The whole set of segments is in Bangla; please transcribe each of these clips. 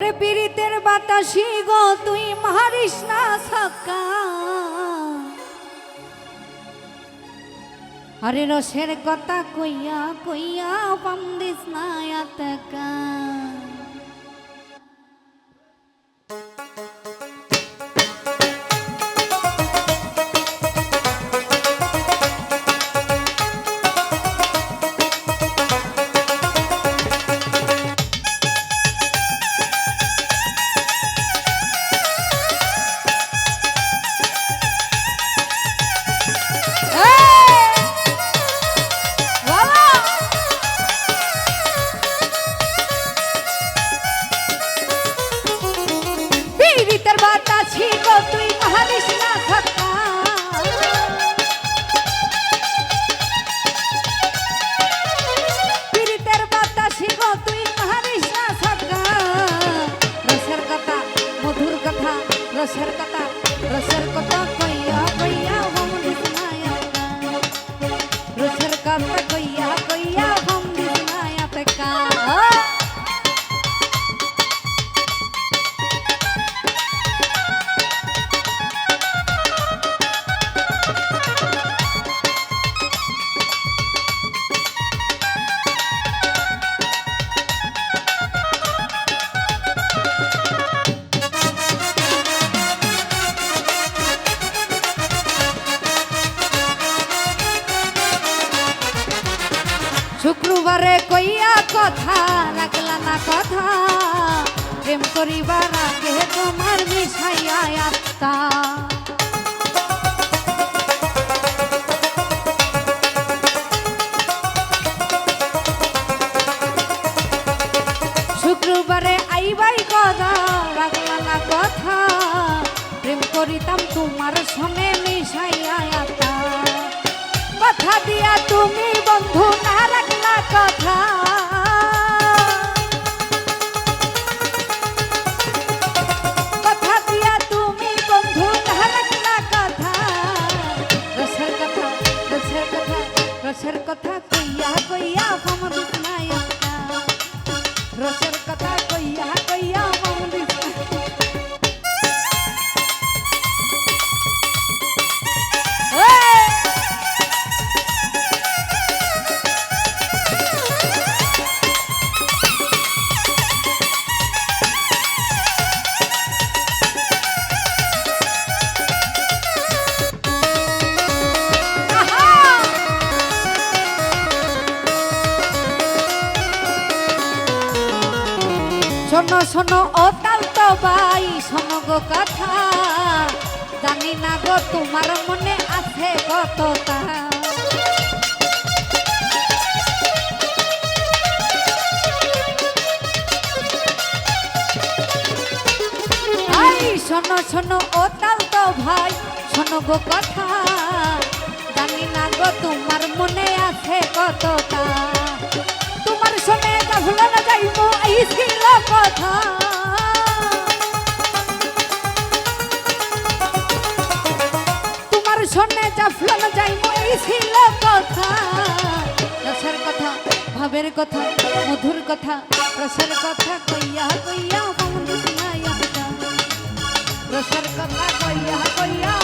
পীড়িতের বাতাসি গো, তুই মারিস না সকা হরে রসের কথা কইয়া কইয়া পান্দিস না আতকা পীড়িতের শুক্রবারে কইয়া কথা, রাখলা না কথা। প্রেম করিবার আগে তোমার মিশাইয়া আত্মা। শুক্রবারে আইবাই কথা রাখলা না কথা। প্রেম করিতাম তোমার সঙ্গে মিশাইয়া কথা দিয়া তুমি বন্ধু কথা। কথা দিয়া তুমি বন্ধু না কথা। রসের কথা রসের কথা রসের কথা কইয়া কইয়া ফম শোনো শোনো, ও তাল তো ভাই, শোনো গো কথা। জানি না গো তোমার মনে আছে কতটা। শোনো শোনো, ও তাল তো ভাই, শোনো গো কথা। জানি না গো তোমার মনে আছে কতটা। শোনে গাফলা এই ছিল কথা। তোমার শোনে জাফলা না যাইবো এই ছিল কথা। রসের কথা, ভাবের কথা, মধুর কথা, রসের কথা কইয়া কইয়া বন্ধু রসের কথা কইয়া কইয়া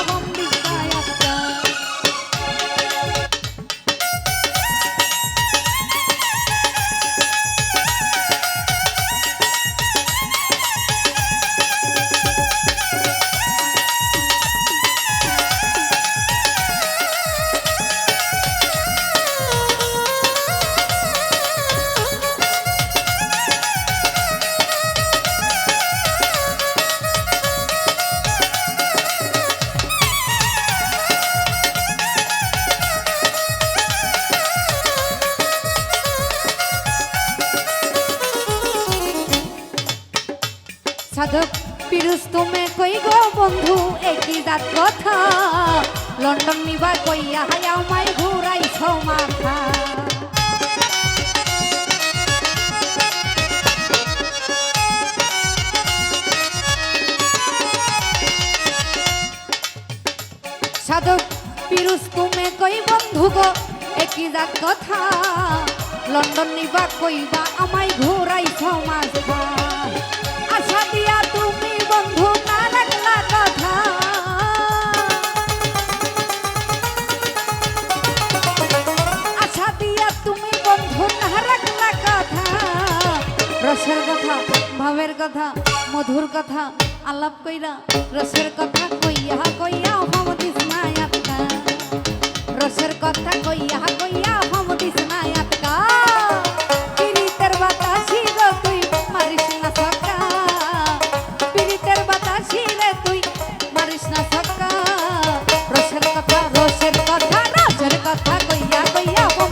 পিরুষ তুমি কই গো বন্ধু? একই জাত কথা। লন্ডন নিবা কইয়া হায়া মাই ঘুরাইছ মাথা। সাধক পিরুষ তুমি কই বন্ধু গো? একই জাত কথা। লন্ডন নিবা কইবা আমায় ঘুরাইছ মাঝ ভাবের কথা মধুর কথা, আলাপ কইরা, রসের কথা কইয়া কইয়া হম দিস না আটকা রসের কথা কইয়া কইয়া হম দিস না আটকা পিড়িতের বাতাসি গো তুই, মারিস না সকা পিড়িতের বাতাসি রে তুই, মারিস না সকা রসের কথা রসের কথা রসের কথা কইয়া কইয়া হম